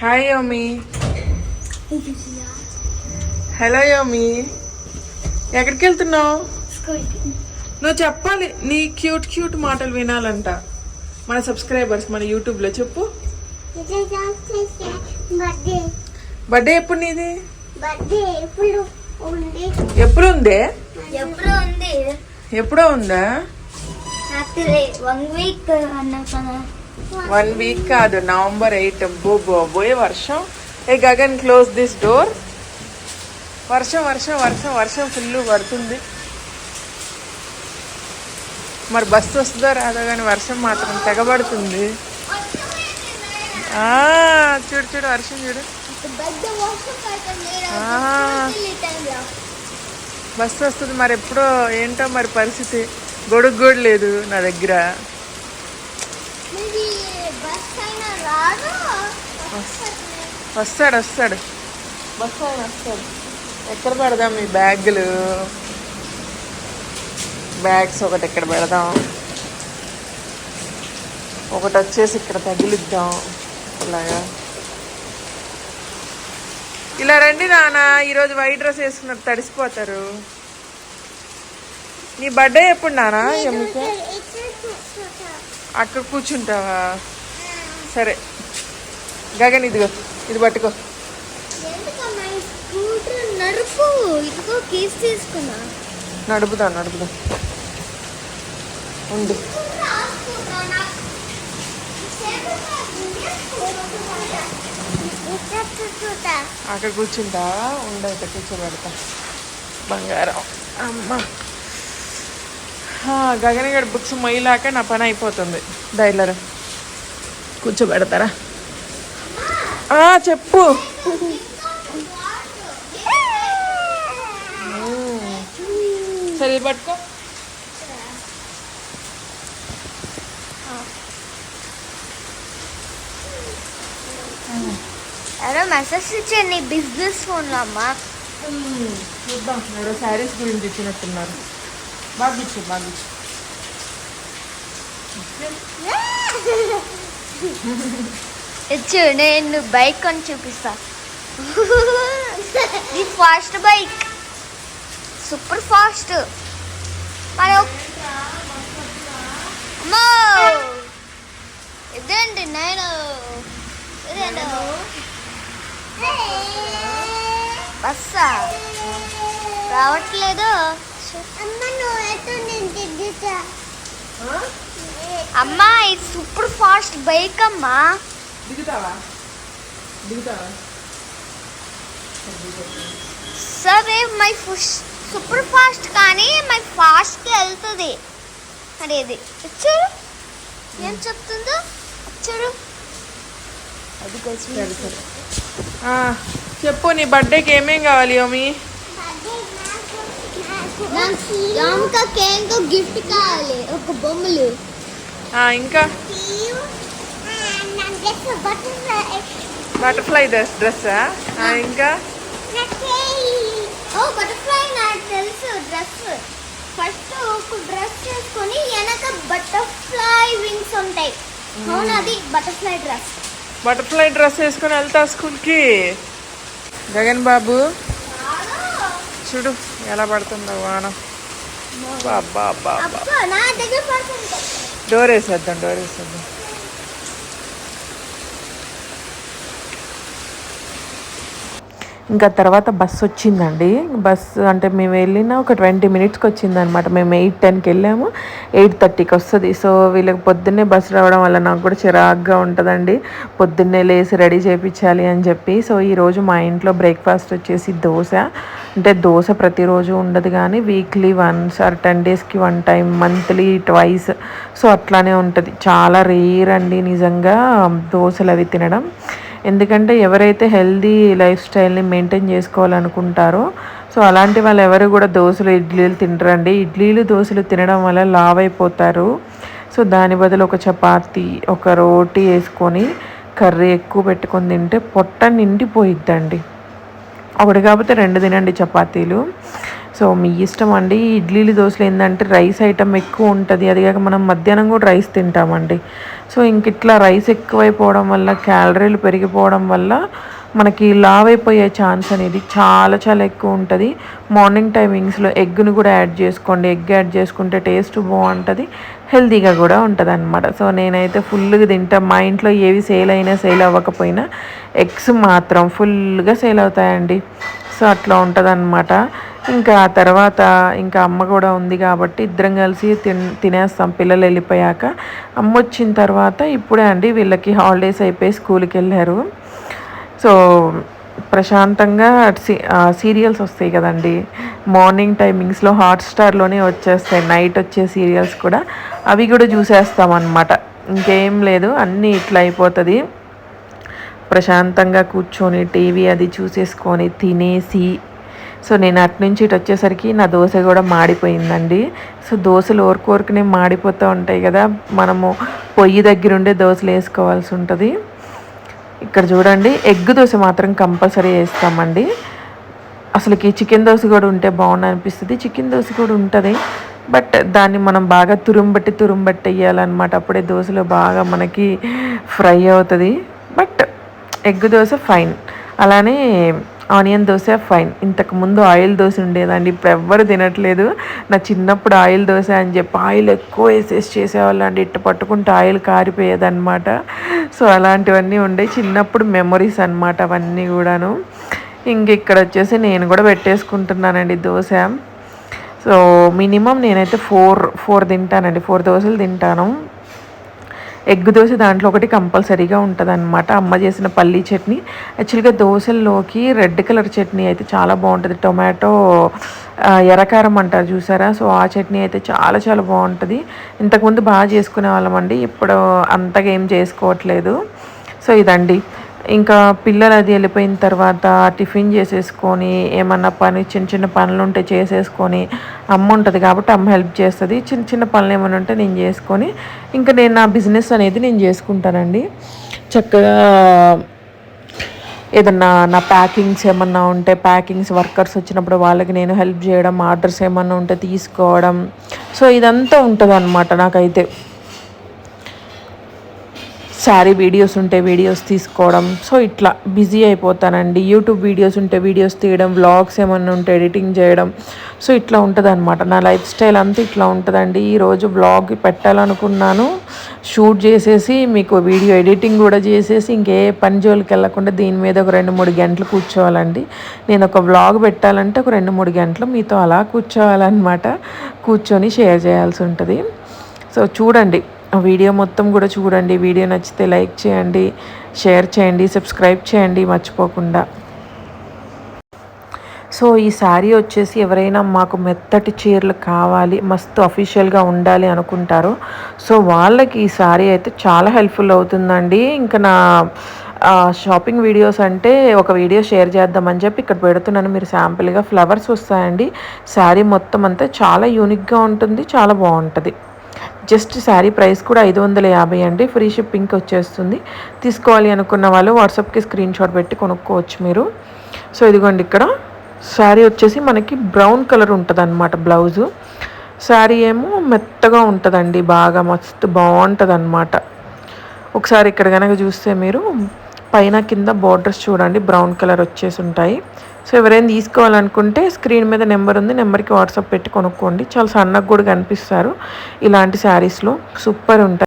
Hi యోమి hello యోమి ఎక్కడికి వెళ్తున్నావు? నువ్వు చెప్పాలి నీ క్యూట్ క్యూట్ మాటలు వినాలంట. మన సబ్స్క్రైబర్స్ మన యూట్యూబ్లో చెప్పు. బర్త్డే ఎప్పుడు నీది? ఎప్పుడు ఉంది? ఎప్పుడు ఉందే? వన్ వీక్ అన్నా కదా. వన్ వీక్ కాదు నవంబర్ ఎయిట్ బో బోయ్ వర్షం? ఏ గగన్ క్లోజ్ దిస్ డోర్ వర్షం వర్షం వర్షం వర్షం ఫుల్ పడుతుంది. మరి బస్సు వస్తుందో రాదో కానీ వర్షం మాత్రం తెగబడుతుంది. చూడు చూడు వర్షం చూడు. బస్సు వస్తుంది మరి ఎప్పుడో ఏంటో మరి పరిస్థితి. గొడుగు కూడా లేదు నా దగ్గర మీది బస్ అయినా రాదు వస్తాడు వస్తాడు. బస్సు ఆయన వస్తాడు. ఎక్కడ పెడదాం ఈ బ్యాగులు? బ్యాగ్స్ ఒకటి ఎక్కడ పెడదాం? ఒకటి వచ్చేసి ఇక్కడ తగిలిద్దాం. ఇలాగా. ఇలా రండి నాన్న ఈరోజు వైట్ డ్రెస్ వేసుకున్నారు తడిసిపోతారు. నీ బర్త్డే ఎప్పుడు నానా ఎమ్మిక అక్కడ కూర్చుంటావా? సరే. గగన్ ఇదిగో ఇది పట్టుకో. నడుపుదాం నడుపుదాం? ఉండు. అక్కడ కూర్చుంటావా? ఉండైతే కూర్చోబెడతా. బంగారం. అమ్మ. ఆ, గగన్ గడి బుక్స్ మొయ్యలాక నా పని అయిపోతుంది. డైలర్ కూర్చోబెడతారా? చెప్పు. సరే పట్టుకో. ఎవరో మెసేజ్ ఇచ్చాను బిజినెస్ ఫోన్లో అమ్మా. చూద్దాం. ఎవరో శారీస్ గురించి ఇచ్చినట్టున్నారు బాగా ఇచ్చు ఇచ్చు నేను బైక్ కొని చూపిస్తా. ఇది ఫాస్ట్ బైక్ సూపర్ ఫాస్ట్ మరి అమ్మో! ఇదేంటి నేను? ఇదేంటి? బస్సా? రావట్లేదు. అమ్మా ఇది సూపర్ ఫాస్ట్ బైక్ అమ్మా. దిగుతావా? దిగుతావా? సరే మై సూపర్ ఫాస్ట్ కానీ మై ఫాస్ట్కి వెళ్తుంది. మరి ఇది. చూడు. ఏం చెప్తుందో? చూడు. అది చెప్పు నీ బర్త్డేకి ఏమేం కావాలి యోమి ఇంకా కేంకో గిఫ్ట్ కావాలి ఒక బొమ్మలు. ఇంకా? బటర్ఫ్లై డ్రెస్ డ్రెస్సా? ఇంకా? ఓ బటర్ఫ్లై నాకు తెలుసు డ్రెస్ ఫస్ట్ ఒక డ్రెస్ చేసుకొని వెనక బటర్ఫ్లై వింగ్స్ ఉంటాయి. అవును అది? Butterfly dress. బటర్ఫ్లై డ్రెస్ వేసుకొని వెళ్తా స్కూల్కి. గగన్ బాబు చూడు ఎలా పడుతుందో వాన. డోర్ వేసేద్దాం డోర్ వేసేద్దాం. ఇంకా తర్వాత బస్సు వచ్చిందండి. బస్సు అంటే మేము వెళ్ళిన ఒక ట్వంటీ మినిట్స్కి వచ్చింది అనమాట మేము ఎయిట్ టెన్కి వెళ్ళాము. ఎయిట్ థర్టీకి వస్తుంది. సో వీళ్ళకి పొద్దున్నే బస్సు రావడం వల్ల నాకు కూడా చిరాగ్గా ఉంటుందండి. పొద్దున్నే లేసి రెడీ చేయించాలి అని చెప్పి. సో ఈరోజు మా ఇంట్లో బ్రేక్ఫాస్ట్ వచ్చేసి దోశ. అంటే దోశ ప్రతిరోజు ఉండదు కానీ వీక్లీ వన్స్ ఆర్ టెన్ డేస్కి one time monthly twice. So అట్లానే ఉంటుంది. చాలా రేర్ అండి నిజంగా దోశలు అవి తినడం. ఎందుకంటే ఎవరైతే హెల్దీ లైఫ్ స్టైల్ని మెయింటైన్ చేసుకోవాలనుకుంటారో సో అలాంటి వాళ్ళు ఎవరు కూడా దోశలు ఇడ్లీలు తినరండి. ఇడ్లీలు దోశలు తినడం వల్ల లావ్ అయిపోతారు సో దాని బదులు ఒక చపాతి ఒక రోటీ వేసుకొని కర్రీ ఎక్కువ పెట్టుకొని తింటే పొట్ట నిండిపోయిద్దండి. ఒకటి కాకపోతే రెండు తినండి చపాతీలు. సో మీ ఇష్టం అండి. ఇడ్లీలు దోశలు ఏంటంటే రైస్ ఐటమ్ ఎక్కువ ఉంటుంది. అది కాక మనం మధ్యాహ్నం కూడా రైస్ తింటామండి. సో ఇంక ఇట్లా రైస్ ఎక్కువైపోవడం వల్ల క్యాలరీలు పెరిగిపోవడం వల్ల మనకి లావ్ అయిపోయే ఛాన్స్ అనేది చాలా చాలా ఎక్కువ ఉంటుంది. మార్నింగ్ టైమింగ్స్లో ఎగ్ను కూడా యాడ్ చేసుకోండి. ఎగ్ యాడ్ చేసుకుంటే టేస్ట్ బాగుంటుంది. హెల్తీగా కూడా ఉంటుంది అనమాట సో నేనైతే ఫుల్గా తింటా. మా ఇంట్లో ఏవి సేల్ అయినా సేల్ అవ్వకపోయినా ఎగ్స్ మాత్రం ఫుల్గా సేల్ అవుతాయండి. సో అట్లా ఉంటుంది అనమాట ఇంకా ఆ తర్వాత ఇంకా అమ్మ కూడా ఉంది కాబట్టి ఇద్దరం కలిసి తిన్ తినేస్తాం. పిల్లలు వెళ్ళిపోయాక అమ్మ వచ్చిన తర్వాత ఇప్పుడే అండి వీళ్ళకి హాలిడేస్ అయిపోయి స్కూల్కి వెళ్ళారు. సో ప్రశాంతంగా సీరియల్స్ వస్తాయి కదండి. మార్నింగ్ టైమింగ్స్లో హాట్స్టార్లోనే వచ్చేస్తాయి. నైట్ వచ్చే సీరియల్స్ కూడా అవి కూడా చూసేస్తాం ఇంకేం లేదు అన్నీ ఇట్లా అయిపోతుంది. ప్రశాంతంగా కూర్చొని టీవీ అది చూసేసుకొని తినేసి సో నేను అటు నుంచి ఇటు వచ్చేసరికి నా దోశ కూడా మాడిపోయిందండి. సో దోశలు ఓరుకోరుకునే మాడిపోతూ ఉంటాయి కదా మనము పొయ్యి దగ్గరుండే దోశలు వేసుకోవాల్సి ఉంటుంది. ఇక్కడ చూడండి ఎగ్ దోశ మాత్రం కంపల్సరీ వేస్తామండి. అసలుకి చికెన్ దోశ కూడా ఉంటే బాగుంది అనిపిస్తుంది. చికెన్ దోశ కూడా ఉంటుంది బట్ దాన్ని మనం బాగా తురుంబట్టి తురుంబట్టి వేయాలన్నమాట అప్పుడే దోశలో బాగా మనకి ఫ్రై అవుతుంది. Egg dosa fine. అలానే ఆనియన్ దోశ ఫైన్. ఇంతకుముందు ఆయిల్ దోశ ఉండేదండి. ఇప్పుడు ఎవ్వరు తినట్లేదు. నా చిన్నప్పుడు ఆయిల్ దోశ అని చెప్పి ఆయిల్ ఎక్కువ వేసేసి చేసేవాళ్ళు అండి ఇట్ట పట్టుకుంటే ఆయిల్ కారిపోయేదన్నమాట. సో అలాంటివన్నీ ఉండే చిన్నప్పుడు మెమొరీస్ అనమాట అవన్నీ కూడాను. ఇంక ఇక్కడ వచ్చేసి నేను కూడా పెట్టేసుకుంటున్నానండి దోశ. సో మినిమం నేనైతే ఫోర్ ఫోర్ తింటానండి. ఫోర్ దోశలు తింటాను. ఎగ్ దోశ దాంట్లో ఒకటి కంపల్సరీగా ఉంటుంది అనమాట అమ్మ చేసిన పల్లీ చట్నీ. యాక్చువల్గా దోశల్లోకి రెడ్ కలర్ చట్నీ అయితే చాలా బాగుంటుంది. టొమాటో ఎర్రకారం అంటారు చూసారా? సో ఆ చట్నీ అయితే చాలా చాలా బాగుంటుంది. ఇంతకుముందు బాగా చేసుకునే వాళ్ళమండి. ఇప్పుడు అంతగా ఏం చేసుకోవట్లేదు. సో ఇదండి. ఇంకా పిల్లలు అది వెళ్ళిపోయిన తర్వాత టిఫిన్ చేసేసుకొని ఏమన్నా పని చిన్న చిన్న పనులు ఉంటే చేసేసుకొని అమ్మ ఉంటుంది కాబట్టి అమ్మ హెల్ప్ చేస్తుంది. చిన్న చిన్న పనులు ఏమైనా ఉంటే నేను చేసుకొని ఇంకా నేను నా బిజినెస్ అనేది నేను చేసుకుంటానండి. చక్కగా ఏదన్నా నా ప్యాకింగ్స్ ఏమన్నా ఉంటే ప్యాకింగ్స్ వర్కర్స్ వచ్చినప్పుడు వాళ్ళకి నేను హెల్ప్ చేయడం ఆర్డర్స్ ఏమన్నా ఉంటే తీసుకోవడం. సో ఇదంతా ఉంటుంది అనమాట నాకైతే. శారీ వీడియోస్ ఉంటే వీడియోస్ తీసుకోవడం. సో ఇట్లా బిజీ అయిపోతానండి. యూట్యూబ్ వీడియోస్ ఉంటే వీడియోస్ తీయడం వ్లాగ్స్ ఏమన్నా ఉంటే ఎడిటింగ్ చేయడం. సో ఇట్లా ఉంటుంది అనమాట నా లైఫ్ స్టైల్ అంతా ఇట్లా ఉంటుందండి. ఈరోజు వ్లాగ్ పెట్టాలనుకున్నాను. షూట్ చేసేసి మీకు వీడియో ఎడిటింగ్ కూడా చేసేసి ఇంకే పని జోలికి వెళ్ళకుండా దీని మీద ఒక రెండు మూడు గంటలు కూర్చోవాలండి. నేను ఒక వ్లాగ్ పెట్టాలంటే ఒక రెండు మూడు గంటలు మీతో అలా కూర్చోవాలన్నమాట. కూర్చొని షేర్ చేయాల్సి ఉంటుంది. సో చూడండి. వీడియో మొత్తం కూడా చూడండి. వీడియో నచ్చితే లైక్ చేయండి షేర్ చేయండి సబ్స్క్రైబ్ చేయండి మర్చిపోకుండా. సో ఈ శారీ వచ్చేసి ఎవరైనా మాకు మెత్తటి చీరలు కావాలి మస్తు అఫీషియల్గా ఉండాలి అనుకుంటారు. సో వాళ్ళకి ఈ శారీ అయితే చాలా హెల్ప్ఫుల్ అవుతుందండి. ఇంకా నా షాపింగ్ వీడియోస్ అంటే ఒక వీడియో షేర్ చేద్దామని చెప్పి ఇక్కడ పెడుతున్నాను. మీరు శాంపుల్గా ఫ్లవర్స్ వస్తాయండి. శారీ మొత్తం అంతా చాలా యూనిక్గా ఉంటుంది చాలా బాగుంటుంది. జస్ట్ శారీ ప్రైస్ కూడా ఐదు వందల యాభై అండి. ఫ్రీ షిప్పింగ్కి వచ్చేస్తుంది. తీసుకోవాలి అనుకున్న వాళ్ళు వాట్సాప్కి స్క్రీన్ షాట్ పెట్టి కొనుక్కోవచ్చు మీరు. సో ఇదిగోండి ఇక్కడ. శారీ వచ్చేసి మనకి బ్రౌన్ కలర్ ఉంటుంది అనమాట బ్లౌజు. శారీ ఏమో మెత్తగా ఉంటుందండి. బాగా మస్తు బాగుంటుంది అనమాట ఒకసారి ఇక్కడ కనుక చూస్తే మీరు పైన కింద బార్డర్స్ చూడండి. బ్రౌన్ కలర్ వచ్చేసి ఉంటాయి. సో ఎవరైనా తీసుకోవాలనుకుంటే స్క్రీన్ మీద నెంబర్ ఉంది నెంబర్కి వాట్సాప్ పెట్టి కొనుక్కోండి. చాలా సన్నగా కూడా కనిపిస్తారు ఇలాంటి శారీస్లో. సూపర్ ఉంటాయి.